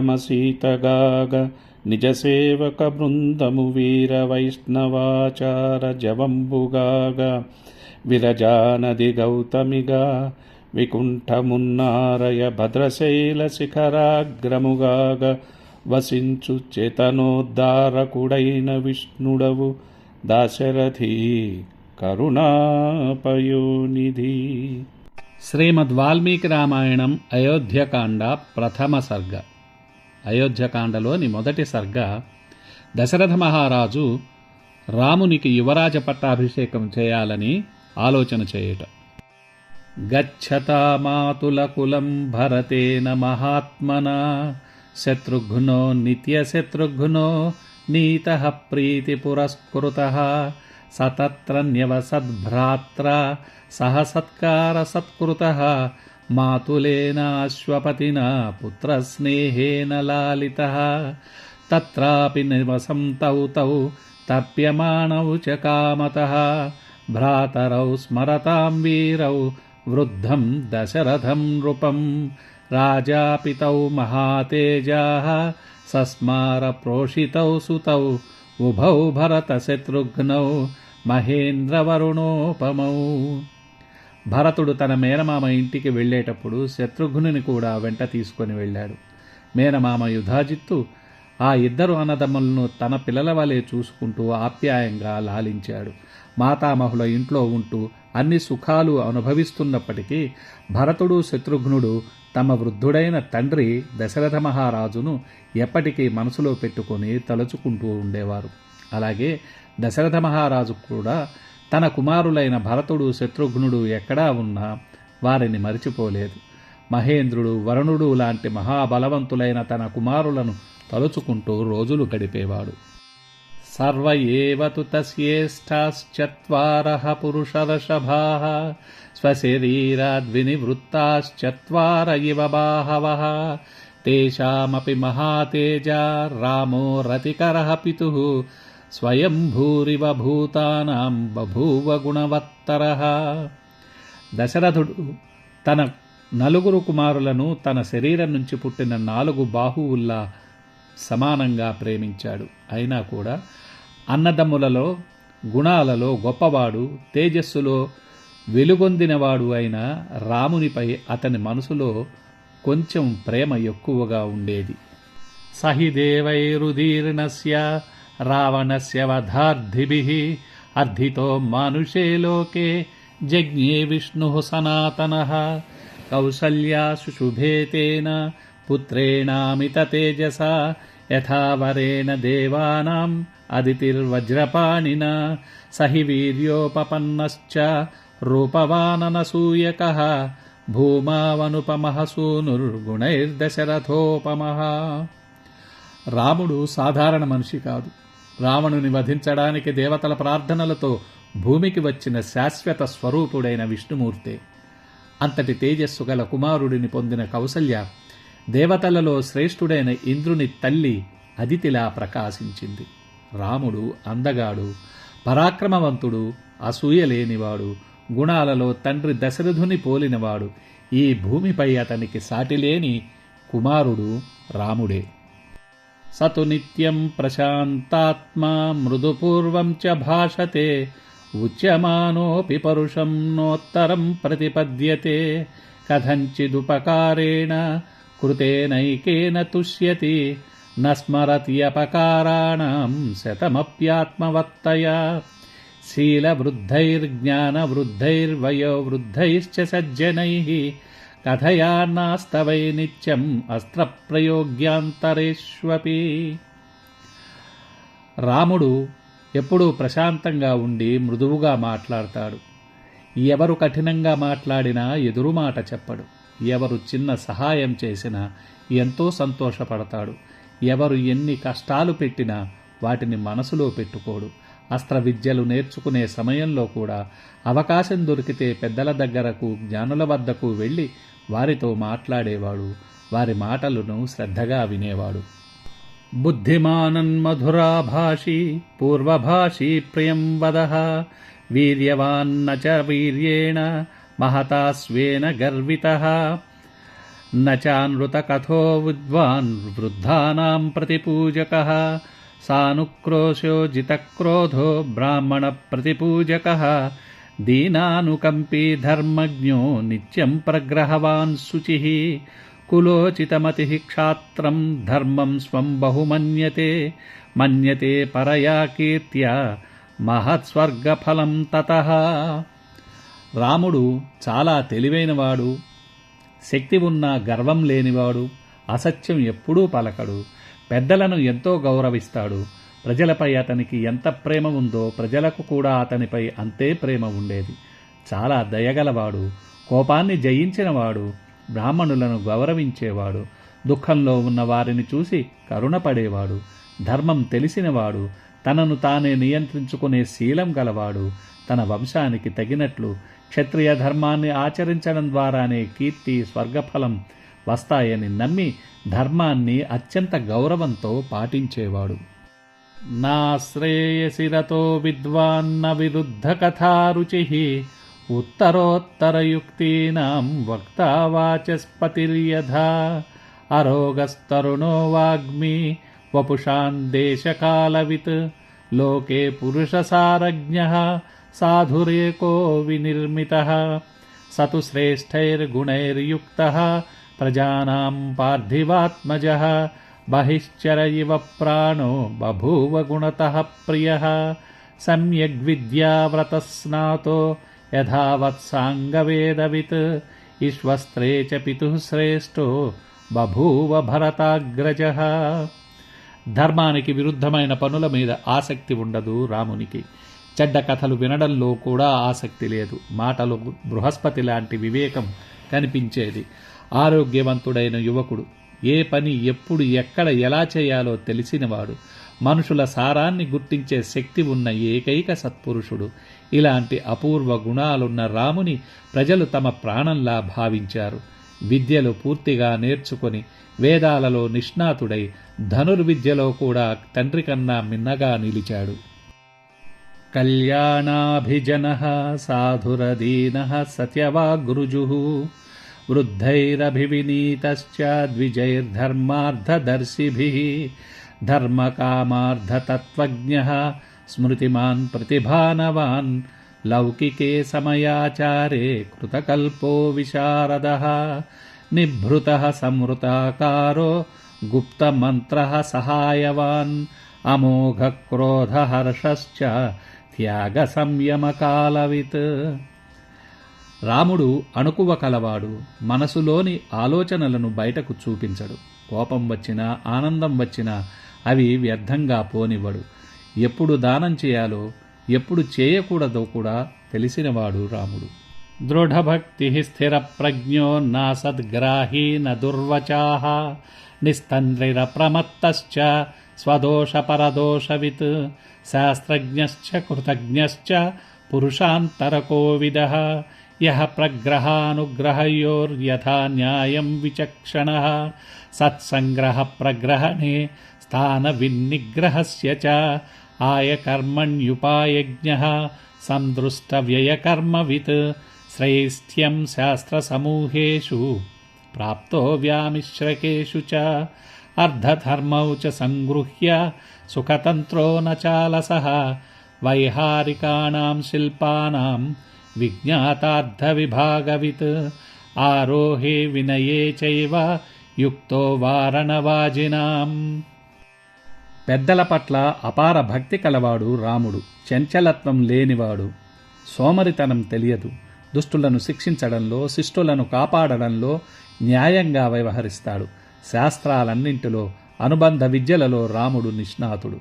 శ్రీరమసీతగాగ నిజసేవక బృందము వీర వైష్ణవాచార జవంబుగాగ విరజానది గౌతమిగా వికుంఠమున్నారయ భద్రశైల శిఖరాగ్రముగాగ వసించు చేతనోద్ధారకుడైన విష్ణుడవు దాశరథి కరుణాపయోనిధి శ్రీమద్ వాల్మీకి రామాయణం అయోధ్యకాండ ప్రథమ సర్గ. అయోధ్యకాండలోని మొదటి సర్గ దశరథ మహారాజు రామునికి యువరాజ పట్టాభిషేకం చేయాలని ఆలోచన చేయుట. గచ్చతామాతులకులం భరతేన మహాత్మన శత్రుఘ్నో నిత్యశత్రుఘ్నో నీత ప్రీతి स तत्र न्यवसद्भ्रात्रा सह सत्कारसत्कृतः मातुलेनाश्वपतिना पुत्रस्नेहेन लालितः। तत्रापि निवसन्तौ तौ तप्यमाणौ च कामतः। भ्रातरौ स्मरतां वीरौ वृद्धं दशरथं नृपम्। राजापि तौ महातेजाः। सस्मारप्रोषितौ सुतौ ప్రోషితౌ భరత శత్రుఘ్నౌ భరతశత్రుఘ్నౌ మహేంద్రవరుణోపమౌ భరతుడు తన మేనమామ ఇంటికి వెళ్ళేటప్పుడు శత్రుఘ్నుని కూడా వెంట తీసుకొని వెళ్ళాడు. మేనమామ యుధాజిత్తు ఆ ఇద్దరు అన్నదమ్ములను తన పిల్లల వలె చూసుకుంటూ ఆప్యాయంగా లాలించాడు. మాతామహుల ఇంట్లో ఉంటూ అన్ని సుఖాలు అనుభవిస్తున్నప్పటికీ భరతుడు శత్రుఘ్నుడు తమ వృద్ధుడైన తండ్రి దశరథ మహారాజును ఎప్పటికీ మనసులో పెట్టుకొని తలుచుకుంటూ ఉండేవారు. అలాగే దశరథ మహారాజు కూడా తన కుమారులైన భరతుడు శత్రుఘ్నుడు ఎక్కడా ఉన్నా వారిని మరిచిపోలేదు. మహేంద్రుడు వరుణుడు లాంటి మహాబలవంతులైన తన కుమారులను తలుచుకుంటూ రోజులు గడిపేవాడు. సర్వ ఏవ తు తస్యేష్టాశ్చత్వారः పురుషర్షభాः స్వశరీరాద్వినివృత్తాశ్చత్వార ఇవ బాహవः తేషామపి మహాతేజా రామో రతికరः పితుः స్వయం భూతానాం బభూవ గుణవత్తరः దశరథుడు తన నలుగురు కుమారులను తన శరీరం నుంచి పుట్టిన నాలుగు బాహువుల్లా సమానంగా ప్రేమించాడు. అయినా కూడా అన్నదమ్ములలో గుణాలలో గొప్పవాడు తేజస్సులో వెలుగొందినవాడు అయిన రామునిపై అతని మనసులో కొంచెం ప్రేమ ఎక్కువగా ఉండేది. సహిదేవైరుదీర్ణస్య రావణస్య వధార్థిభిః అర్థితో మానుషే లోకే జజ్ఞే విష్ణు సనాతన కౌసల్యా సుశుభే పుత్రేణామిత తేజసా యథావరేణ దేవానాం అదితిర్వజ్రపాణిన సహి వీర్యోపపన్నశ్చ రూపవాననసూయకः భూమావనుపమః సూనుర్గుణైర్దశరథోపమః రాముడు సాధారణ మనిషి కాదు. రావణుని వధించడానికి దేవతల ప్రార్థనలతో భూమికి వచ్చిన శాశ్వత స్వరూపుడైన విష్ణుమూర్తే. అంతటి తేజస్సు గల కుమారుడిని పొందిన కౌసల్య దేవతలలో శ్రేష్ఠుడైన ఇంద్రుని తల్లి అదితిలా ప్రకాశించింది. రాముడు అందగాడు పరాక్రమవంతుడు అసూయ లేనివాడు గుణాలలో తండ్రి దశరథుని పోలినవాడు ఈ భూమిపై అతనికి సాటిలేని కుమారుడు రాముడే. సతు నిత్యం ప్రశాంతాత్మా మృదుపూర్వం చ భాషతే ఉచ్యమానోపి పరుషం నోత్తరం ప్రతిపద్యతే కథంచిదుపకారేణ కృతేనైకేన తుష్యతి న స్మరత్యపకారాణం శతమప్యాత్మవత్తయా శీలవృద్ధైర్జ్ఞానవృద్ధైర్వయోవృద్ధైశ్చ సజ్జనైः కథయాన్నాస్తవై నిత్యం అస్త్రప్రయోగ్యాంతరేష్వపి రాముడు ఎప్పుడూ ప్రశాంతంగా ఉండి మృదువుగా మాట్లాడతాడు. ఎవరు కఠినంగా మాట్లాడినా ఎదురుమాట చెప్పడు. ఎవరు చిన్న సహాయం చేసినా ఎంతో సంతోషపడతాడు. ఎవరు ఎన్ని కష్టాలు పెట్టినా వాటిని మనసులో పెట్టుకోడు. అస్త్ర విద్యలు నేర్చుకునే సమయంలో కూడా అవకాశం దొరికితే పెద్దల దగ్గరకు జ్ఞానుల వద్దకు వెళ్ళి వారితో మాట్లాడేవాడు. వారి మాటలను శ్రద్ధగా వినేవాడు. బుద్ధిమానన్మధురాభాషి పూర్వభాషీ ప్రియం వద. వీర్యవాన్న చ వీర్యేణ महता स्वेन गर्वितः। न चानृतकथो विद्वान् वृद्धानां प्रतिपूजकः। सानुक्रोशो जितक्रोधो ब्राह्मणप्रतिपूजकः। दीनानुकम्पी धर्मज्ञो नित्यं प्रग्रहवान् शुचिः। कुलोचितमतिः क्षात्रं धर्मं स्वं बहुमन्यते। मन्यते परया कीर्त्या महत्स्वर्गफलं ततः। రాముడు చాలా తెలివైనవాడు శక్తి ఉన్న గర్వం లేనివాడు అసత్యం ఎప్పుడూ పలకడు పెద్దలను ఎంతో గౌరవిస్తాడు. ప్రజలపై అతనికి ఎంత ప్రేమ ఉందో ప్రజలకు కూడా అతనిపై అంతే ప్రేమ ఉండేది. చాలా దయగలవాడు కోపాన్ని జయించినవాడు బ్రాహ్మణులను గౌరవించేవాడు దుఃఖంలో ఉన్న వారిని చూసి కరుణపడేవాడు ధర్మం తెలిసినవాడు తనను తానే నియంత్రించుకునే శీలం గలవాడు తన వంశానికి తగినట్లు క్షత్రియ ధర్మాన్ని ఆచరించడం ద్వారానే కీర్తి స్వర్గఫలం వస్తాయని నమ్మి ధర్మాన్ని అత్యంత గౌరవంతో పాటించేవాడు. నా శ్రేయసిరతో విద్వాన్న విరుద్ధ కథారుచి ఉత్తరోత్తరయుక్తీనాం వక్తావాచస్పతిర్యథా అరోగస్తరుణో వాగ్మి వపుషాన్ దేశకాలవిత్ లోకే పురుషసారజ్ఞ సాధురేకో వినిర్మితः సతు శ్రేష్టైర్గుణైర్యుక్తः ప్రజానాం పార్థివాత్మజः బహిశ్చర ఇవ ప్రాణో బభూవ గుణతः ప్రియः సమ్యగ్విద్యావ్రతస్నాతో యథావత్సాంగవేదవిత్ ఈశ్వస్త్రే చ పితుः శ్రేష్టో బభూవ భరతాగ్రజ ధర్మానికి విరుద్ధమైన పనుల మీద ఆసక్తి ఉండదు రామునికి. చెడ్డ కథలు వినడంలో కూడా ఆసక్తి లేదు. మాటలు బృహస్పతి లాంటి వివేకం కనిపించేది. ఆరోగ్యవంతుడైన యువకుడు ఏ పని ఎప్పుడు ఎక్కడ ఎలా చేయాలో తెలిసినవాడు. మనుషుల సారాన్ని గుర్తించే శక్తి ఉన్న ఏకైక సత్పురుషుడు. ఇలాంటి అపూర్వ గుణాలున్న రాముని ప్రజలు తమ ప్రాణంలా భావించారు. విద్యలు పూర్తిగా నేర్చుకొని వేదాలలో నిష్ణాతుడై ధనుర్విద్యలో కూడా తండ్రి కన్నా మిన్నగా నిలిచాడు. కళ్యాణాభిజన సాధురదీన సత్యవాగృజు వృద్ధైరభివినీతశ్చ ద్విజైర్ధర్మార్థదర్శిభిः ధర్మకామార్థతత్వజ్ఞः స్మృతిమాన్ ప్రతిభానవాన్ లౌకికే సమయాచారే కృతకల్పో విశారదः నిభృతः సంవృతాకారో గుప్తమంత్రः సహాయవాన్ అమోఘక్రోధహర్షశ్చ త్యాగసంయమకాలవిత్ రాముడు అణుకువ కలవాడు మనసులోని ఆలోచనలను బయటకు చూపించడు. కోపం వచ్చినా ఆనందం వచ్చినా అవి వ్యర్థంగా పోనివ్వడు. ఎప్పుడు దానం చేయాలో ఎప్పుడు చేయకూడదో కూడా తెలిసినవాడు రాముడు. దృఢభక్తి స్థిర ప్రజ్ఞో నా సద్గ్రాహీ న దుర్వచాహ నిస్తంద్రిర ప్రమత్తశ్చ శాస్త్రజ్ఞశ్చ కృతజ్ఞశ్చ పురుషాంతరకోవిదः యः ప్రగ్రహానుగ్రహయోర్యథా న్యాయం విచక్షణः సత్సంగ్రహ ప్రగ్రహణే స్థానవిన్నిగ్రహస్య చ ఆయకర్మణ్యుపాయజ్ఞः సందృష్టవ్యయకర్మవిత్ శ్రైష్ఠ్యం శాస్త్రసమూహేషు ప్రాప్తో వ్యామిశ్రకేషు చ అర్ధధర్మౌ చ సంగృహ్య సుఖతంత్రో న చాలసः వైహారికాణాం శిల్పానాం విజ్ఞాతార్థవిభాగవిత్ ఆరోహే వినయే చైవ యుక్తో వారణవాజినాం పెద్దల పట్ల అపార భక్తి కలవాడు రాముడు చంచలత్వం లేనివాడు. సోమరితనం తెలియదు. దుష్టులను శిక్షించడంలో శిష్టులను కాపాడడంలో న్యాయంగా వ్యవహరిస్తాడు. శాస్త్రాలన్నింటిలో అనుబంధ విద్యలలో రాముడు నిష్ణాతుడు.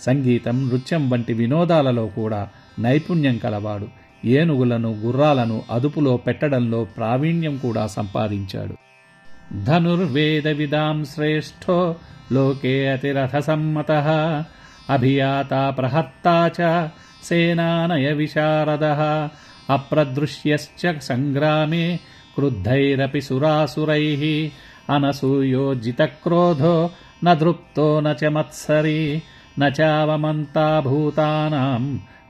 సంగీతం నృత్యం వంటి వినోదాలలో కూడా నైపుణ్యం కలవాడు. ఏనుగులను గుర్రాలను అదుపులో పెట్టడంలో ప్రావీణ్యం కూడా సంపాదించాడు. ధనుర్వేద విదాం శ్రేష్ఠో లోకే అతిరథ సమ్మత అభియాత ప్రహర్తా చ సేనానయ విశారద అప్రదృశ్యశ్చ సంగ్రామే క్రుద్ధైరపి సురాసురై అనసూయో జితక్రోధో న దృప్తో న చ మత్సరీ న చావమంతా భూతానాం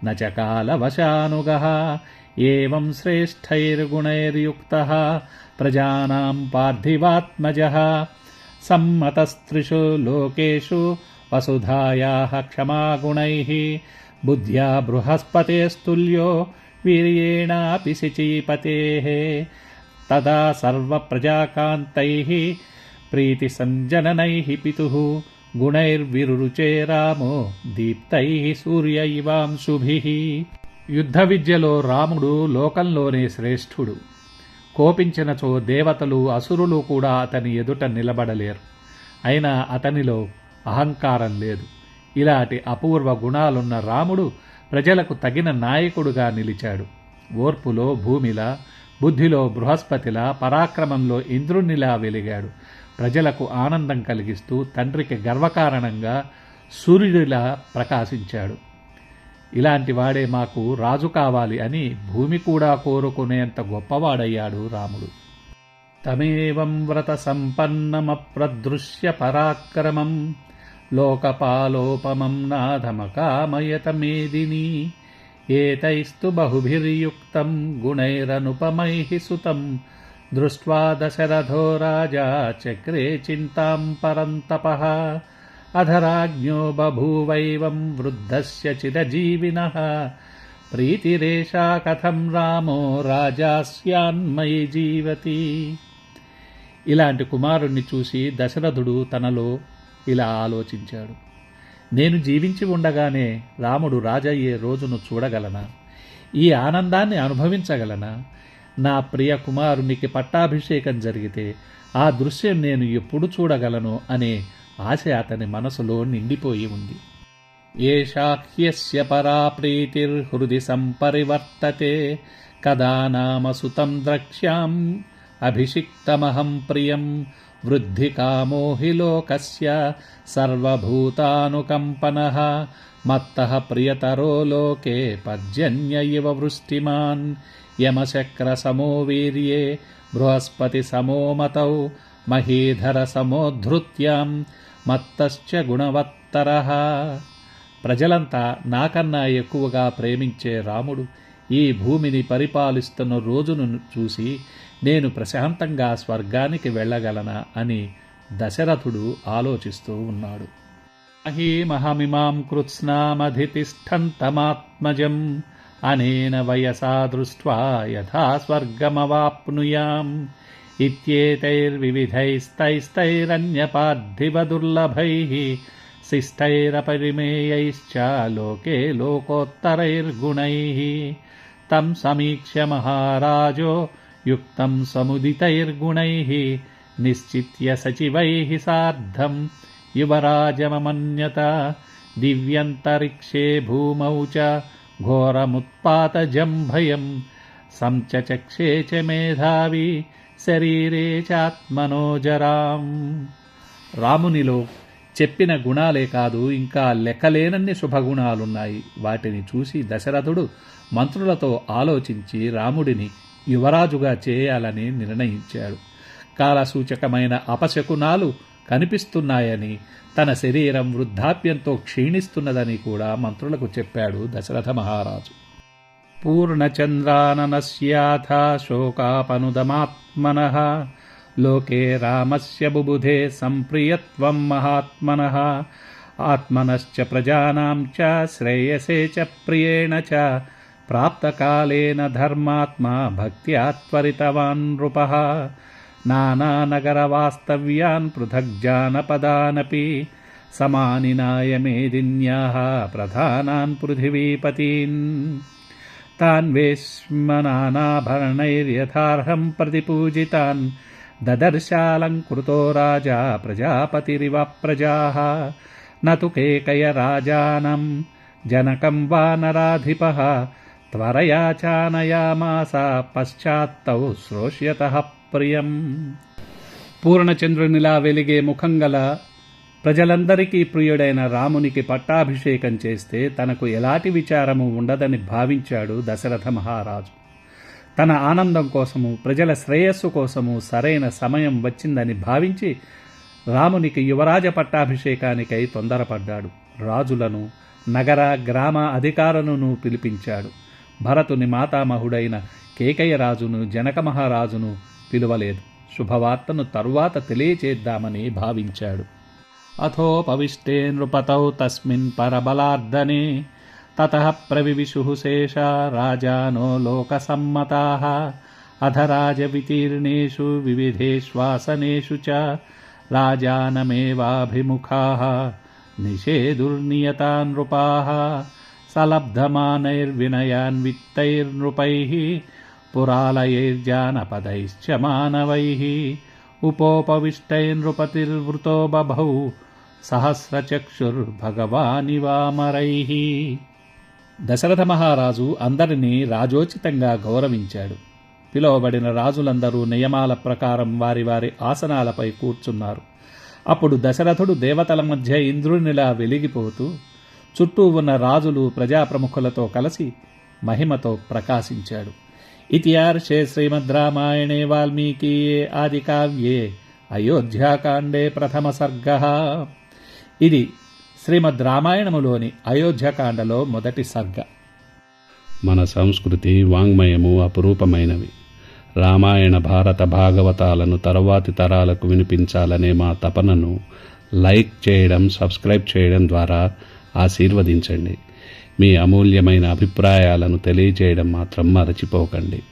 న చ కాలవశానుగः ఏం శ్రేష్టైర్గుణైర్యుక్తः ప్రజానాం పార్థివాత్మజः సమ్మతస్త్రిషు లోకేషు వసుధాయాः क्षमागुणैः बुद्ध्या बृहस्पतेस्तुल्यो वीर्येणापि शचीपतेः तदा सर्वप्रजाकान्तैः प्रीतिसञ्जननैः पितुः గుణైర్విరుచే రామో దీప్తై సూర్య ఇవాంశుభిః యుద్ధ విద్యలో రాముడు లోకంలోనే శ్రేష్ఠుడు కోపించినచో దేవతలు అసురులు కూడా అతని ఎదుట నిలబడలేరు అయినా అతనిలో అహంకారం లేదు ఇలాంటి అపూర్వ గుణాలున్న రాముడు ప్రజలకు తగిన నాయకుడుగా నిలిచాడు ఓర్పులో భూమిలా బుద్ధిలో బృహస్పతిలా పరాక్రమంలో ఇంద్రునిలా వెలిగాడు. ప్రజలకు ఆనందం కలిగిస్తూ తండ్రికి గర్వకారణంగా సూర్యుడిలా ప్రకాశించాడు. ఇలాంటి వాడే మాకు రాజు కావాలి అని భూమి కూడా కోరుకునేంత గొప్పవాడయ్యాడు రాముడు. తమేవం వ్రత సంపన్నమప్రదృశ్య పరాక్రమం లోకపాలోపమం నాథమకామయత మేదిని ఏతైస్తు బహుభిర్యుక్తం गुणैरनुपमैः సుతం. దృష్ట్వా దశరథో రాజా చక్రే చింతాం పరంతపః. అధరాజ్ఞో బభూవైవం వృద్ధస్య చిరజీవినः. ప్రీతిరేషా కథం రామో రాజా స్యాన్మయి జీవతి. ఇలాంటి కుమారుణ్ణి చూసి దశరథుడు తనలో ఇలా ఆలోచించాడు. నేను జీవించి ఉండగానే రాముడు రాజయ్యే రోజును చూడగలనా? ఈ ఆనందాన్ని అనుభవించగలనా? నా ప్రియ కుమారునికి పట్టాభిషేకం జరిగితే ఆ దృశ్యం నేను ఎప్పుడు చూడగలను అనే ఆశ అతని మనసులో నిండిపోయి ఉంది. ఏషాహ్యస్య పరా ప్రీతిర్హృది సంపరివర్తతే కదా నామ సుతం ద్రక్ష్యాం అభిషిక్తమహం ప్రియం. వృద్ధికామో హి లోకస్య సర్వభూతానుకంపనః. మత్తః ప్రియతరో లోకే పర్జన్య ఇవ వృష్టిమాన్. యమశక్రసమో వీర్యే. బృహస్పతి సమో మతౌ. మహీధర మత్తశ్చ గుణవత్తర. ప్రజలంతా నాకన్నా ఎక్కువగా ప్రేమించే రాముడు ఈ భూమిని పరిపాలిస్తున్న రోజును చూసి నేను ప్రశాంతంగా స్వర్గానికి వెళ్ళగలనా అని దశరథుడు ఆలోచిస్తూ ఉన్నాడు. మహీమహమిమాం కృత్స్నామధితిష్టంతమాత్మజం అనేన వయసా దృష్ట్వా యథా స్వర్గమవాప్నుయాం ఇత్యేతైర్వివిధైస్తైస్తైరన్యపార్థివదుర్లభైः శిష్టైరపరిమేయైశ్చ లోకే లోకోత్తరైర్గుణై तम् समीक्ष्य महाराजो युक्तम् समुदितैर्गुणैः निश्चित्य सचिवैः सार्धम् युवराजममन्यत दिव्यन्तरिक्षे भूमौ च घोरमुत्पातजम्भयम् सं चक्षे च मेधावी शरीरे चात्मनो जराम् रामुनिलो చెప్పిన గుణాలే కాదు ఇంకా లెక్కలేనన్ని శుభగుణాలున్నాయి. వాటిని చూసి దశరథుడు మంత్రులతో ఆలోచించి రాముడిని యువరాజుగా చేయాలని నిర్ణయించాడు. కాలసూచకమైన అపశకునాలు కనిపిస్తున్నాయని తన శరీరం వృద్ధాప్యంతో క్షీణిస్తున్నదని కూడా మంత్రులకు చెప్పాడు దశరథ మహారాజు. పూర్ణచంద్రాననస్యాథ శోకాపనుదమాత్మన लोके रामस्य बुबुधे सम्प्रियत्वं महात्मनः। आत्मनश्च प्रजानां च श्रेयसे च प्रियेण च। प्राप्तकालेन धर्मात्मा भक्त्या त्वरितवान् नृपः। नानानगरवास्तव्यान् पृथग् जानपदानपि। समानिनाय मेदिन्याः प्रधानान् पृथिवीपतीन्। तान् वेश्मनाभरणैर्यथार्हम् प्रतिपूजितान्। ददर्शालङ्कृतो राजा प्रजापतिरिव प्रजाः न तु केकय राजानं जनकं वा नराधिपः त्वरया चानयामास పశ్చాత్తౌ శ్రోష్యత ప్రియం పూర్ణచంద్రునిలా వెలిగే ముఖం గల ప్రజలందరికీ ప్రియుడైన రామునికి పట్టాభిషేకం చేస్తే తనకు ఎలాంటి విచారము ఉండదని భావించాడు దశరథ మహారాజు తన ఆనందం కోసము ప్రజల శ్రేయస్సు కోసము సరైన సమయం వచ్చిందని భావించి రామునికి యువరాజ పట్టాభిషేకానికై తొందరపడ్డాడు. రాజులను నగర గ్రామ అధికారులను పిలిపించాడు. భరతుని మాతామహుడైన కేకయ్య రాజును జనక మహారాజును పిలువలేదు. శుభవార్తను తరువాత తెలియచేద్దామని భావించాడు. అథోపవిష్టే నృపతౌ తస్మిన్ పరబలార్దనే ततः प्रविविशुः शेषा राजानो लोकसम्मताः। अधराजवितीर्णेषु विविधेष्वासनेषु च राजानमेवाभिमुखाः। निषे नृपाः। सलब्धमानैर्विनयान्वित्तैर्नृपैः। पुरालयैर्जानपदैश्च मानवैः। उपोपविष्टैर्नृपतिर्वृतो बभौ। सहस्रचक्षुर्भगवानिवामरैः। దశరథ మహారాజు అందరినీ రాజోచితంగా గౌరవించాడు. పిలువబడిన రాజులందరూ నియమాల ప్రకారం వారి వారి ఆసనాలపై కూర్చున్నారు. అప్పుడు దశరథుడు దేవతల మధ్య ఇంద్రునిలా వెలిగిపోతూ చుట్టూ ఉన్న రాజులు ప్రజాప్రముఖులతో కలిసి మహిమతో ప్రకాశించాడు. ఇతిహార్షే శ్రీమద్ రామాయణే వాల్మీకీయే ఆదికావ్యే అయోధ్యాకాండే ప్రథమ సర్గ. ఇది శ్రీమద్ రామాయణములోని అయోధ్యకాండలో మొదటి సర్గ. మన సంస్కృతి వాంగ్మయము అపురూపమైనవి. రామాయణ భారత భాగవతాలను తరువాతి తరాలకు వినిపించాలనే మా తపనను లైక్ చేయడం సబ్స్క్రైబ్ చేయడం ద్వారా ఆశీర్వదించండి. మీ అమూల్యమైన అభిప్రాయాలను తెలియజేయడం మాత్రం మరచిపోకండి.